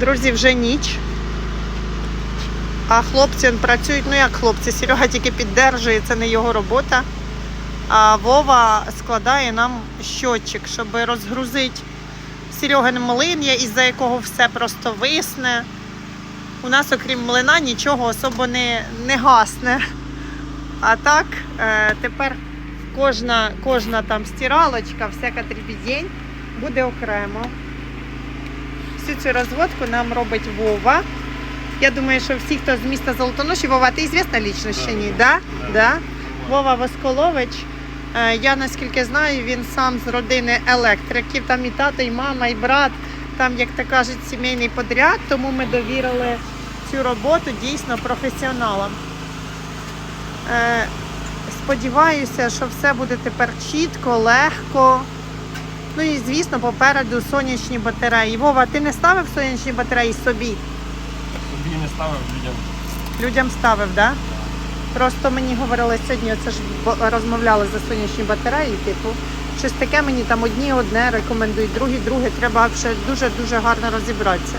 Друзі, вже ніч. А хлопці працюють, ну як хлопці, Серега тільки піддержує, це не його робота. А Вова складає нам щотчик, щоб розгрузити Серегин млин, із-за якого все просто висне. У нас, окрім млина, нічого особо не, не гасне. А так, е, тепер кожна, кожна там стиралочка, всяка трібідень буде окремо. Всю цю розводку нам робить Вова. Я думаю, що всі, хто з міста Золотоноші, Вова, ти звісна лічність чи ні? Да? Да. Вова Восколович. Е, Я наскільки знаю, він сам з родини електриків, там і тато, і мама, і брат, там, як то кажуть, сімейний подряд, тому ми довірили цю роботу дійсно професіоналам. Е, Сподіваюся, що все буде тепер чітко, легко. Ну і звісно, попереду сонячні батареї. Вова, ти не ставив сонячні батареї собі? Собі не ставив людям. Людям ставив, так? Да? Просто мені говорили сьогодні, це ж розмовляли за сонячні батареї, типу, щось таке мені там одні одне рекомендують, другі, друге. Треба дуже-дуже гарно розібратися.